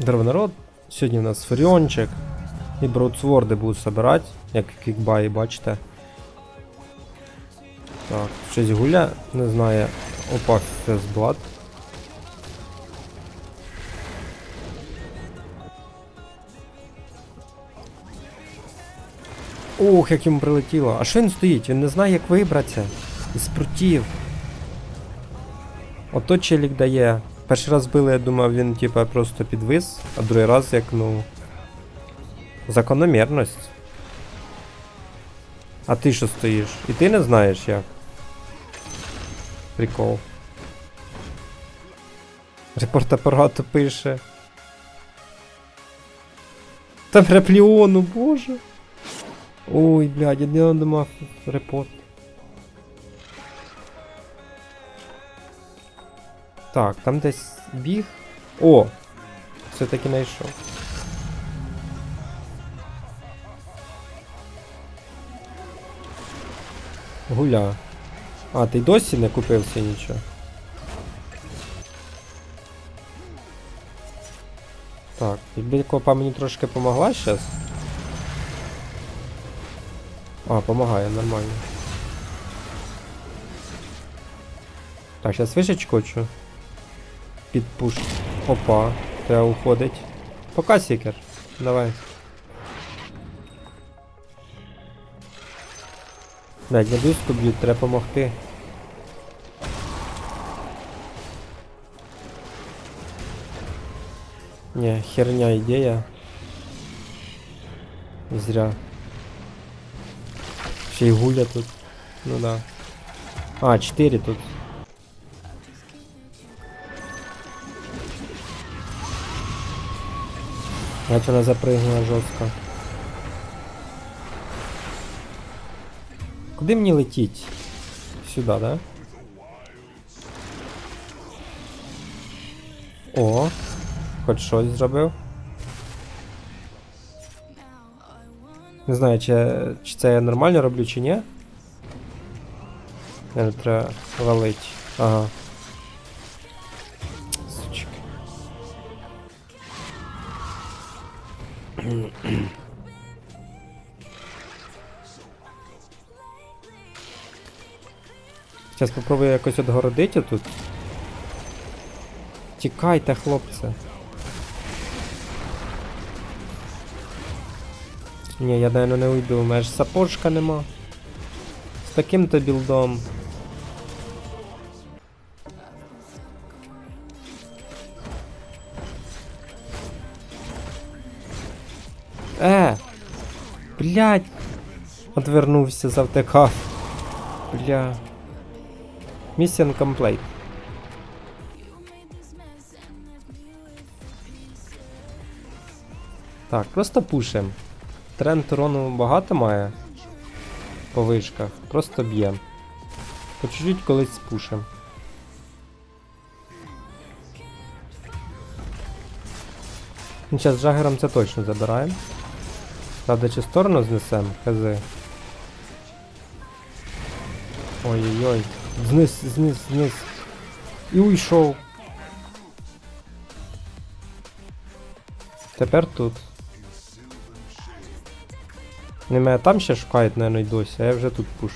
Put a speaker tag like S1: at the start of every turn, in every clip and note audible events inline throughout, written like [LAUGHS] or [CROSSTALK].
S1: Здорово, народ. Сьогодні у нас Фуріончик. І броудсворди буду собирати, як кікбаї, бачите. Так, щось гуля, не знаю. Опа, фесблад. Ух, як йому прилетіло. А що він стоїть? Він не знає, як вибратися. Із прутів. Ото челік дає. Перший раз били, я думав, він типа просто підвис, а другий раз як, ну. Закономірність. А ти що стоїш? І ти не знаєш як? Прикол. Репорт апарату пише. Там репліону, боже. Ой, блядь, я не думав репорт. Так, там десь біг. О! Все-таки знайшов. Гуля. А, ти досі не купився нічого. Так, якби копа мені трошки помогла зараз. А, помагає, нормально. Так, зараз вишечку хочу. Під пуш. Опа, треба уходить. Пока сікер. Давай. Блядь, медузку б'ють, треба помогти. Не, херня ідея. Зря. Ще й гуля тут. Ну да. А, 4 тут. Она запрыгнула жорстко. Куди мені летіть? Сюди, да? О, хоч щось зробив. Не знаю, чи, чи це я нормально роблю, чи ні. Треба валить. Ага. Зараз попробую якось отгородити тут. Тікайте, хлопці. Ні, я, наверное, не уйду, у мене ж сапожка нема. З таким-то білдом. Е! Блять! Отвернувся, завтикав. Бля. Mission complete. Так, просто пушим. Тренд урону багато має. По вишках. Просто б'єм. По чуть-чуть колись спушим. Ну, зараз з Жагером це точно забираємо. Правда, чи сторону знесем? Хз. Ой-ой-ой. Зниз, зниз, зниз. І уйшов. Тепер тут. Не мене там ще шукають, наверное, й досі, а я вже тут пушу.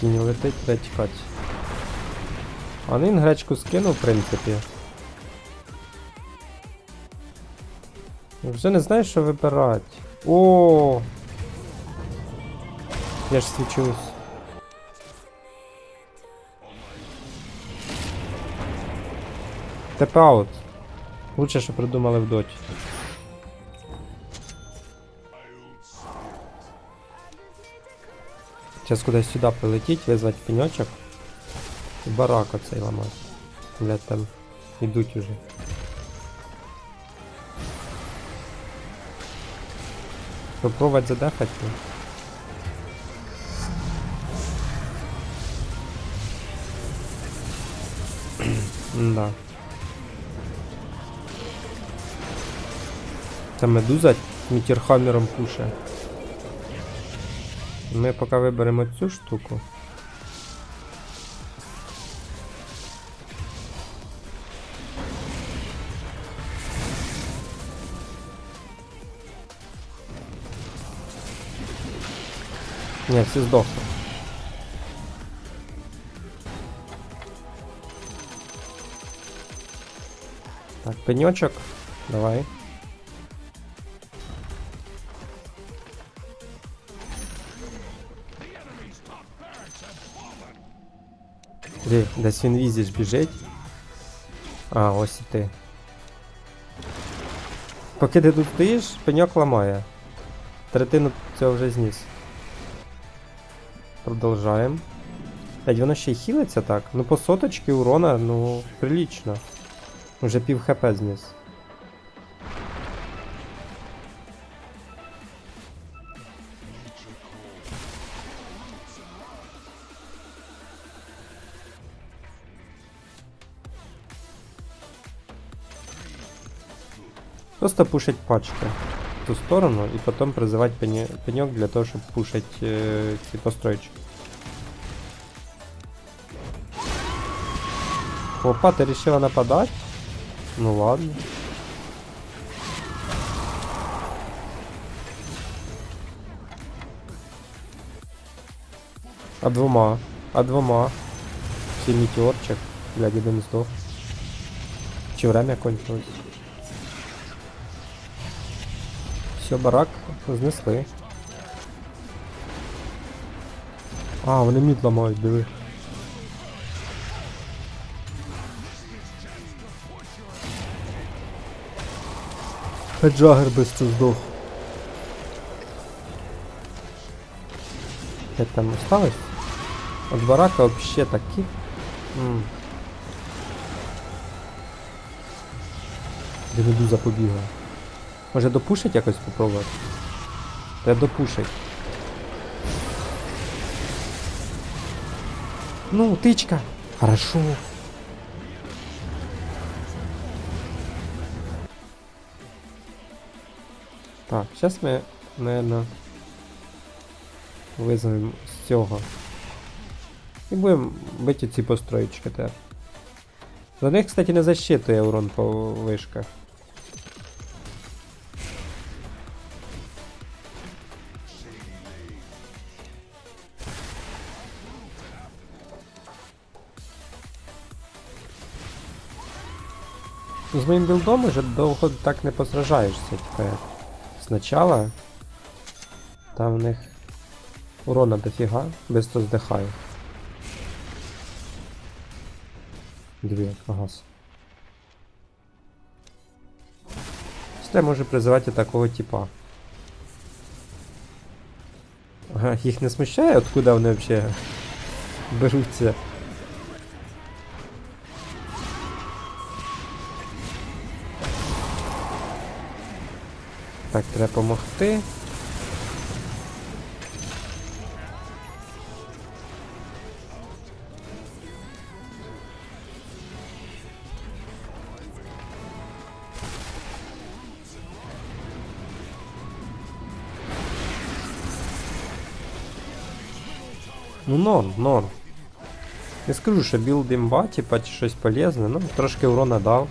S1: Тінь летить, треба тікати. А гречку скинув, в принципі. Вже не знаю, що вибирати. О! Я ж свічусь. Теп-аут. Лучше, що придумали в доті. Зараз кудись сюди прилетіть, визвати пеньочок. І барак оцей ламати. Блять, там ідуть уже. Попробовать задефать. ну. Да. Це медуза мітерхаммером пуше. Ми поки виберемо цю штуку. Ні, всі здохли. Так, пеньочок. Давай. Де, десь він візіш біжить. А, ось і ти. Поки ти тут стоїш, пеньок ламає. Третину цього вже зніс. Продовжаємо. Блять, воно ще й хілиться так. Ну по соточки урона, ну, прилично. Уже пів хп зніс. Просто пушить пачки ту сторону и потом призывать пене- пенек для того, чтобы пушить э, ці постройки. Опа, ты решила нападать? Ну ладно. А двома? А двома? Ще метеорчик. Блядь, один здох. Чи время кончилось? Все, барак знесли. А, вони мід ламають, диви. Джагер быстро здох. Як там осталось? От барака вообще такі. М. Де медуза побігла. Може допушить якось попробувати? Треба допушить. Ну, тичка. Хорошо. Так, зараз ми, наверное, визовемо з цього. І будемо бити ці построєчки тепер. За них, кстати, не защитує урон по вишках. З моїм білдом уже довго так не посражаєшся, типа як. Спочатку там в них урона дофіга, быстро здихаю. Дві, агас. Це може призивати такого типа. Ага, їх не смущає, откуда вони взагалі беруться. Так, треба допомогти. Ну норм, норм. Не скажу, що білд імба, типа чи щось полезне, ну трошки урона дав.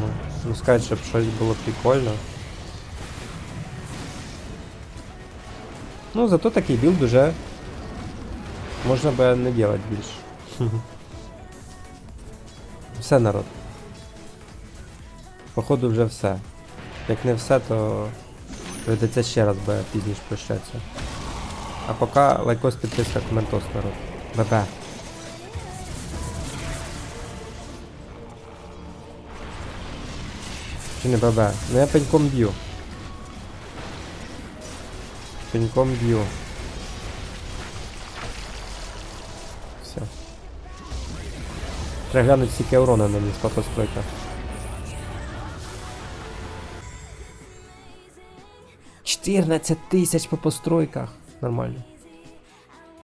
S1: Ну, ну сказати, щоб щось було прикольно. Ну, зато такий білд уже можна би не делать більше. [LAUGHS] Все, народ. Походу вже все. Як не все, то прийдеться ще раз би пізніше прощатися. А поки лайкос, підписка, коментос, народ. Бе-бе. Чи не бебе? Ну я пеньком б'ю. Пеньком бью. Все. Треба глянути, скільки урона наніс по постройках. 14 тисяч по постройках. Нормально.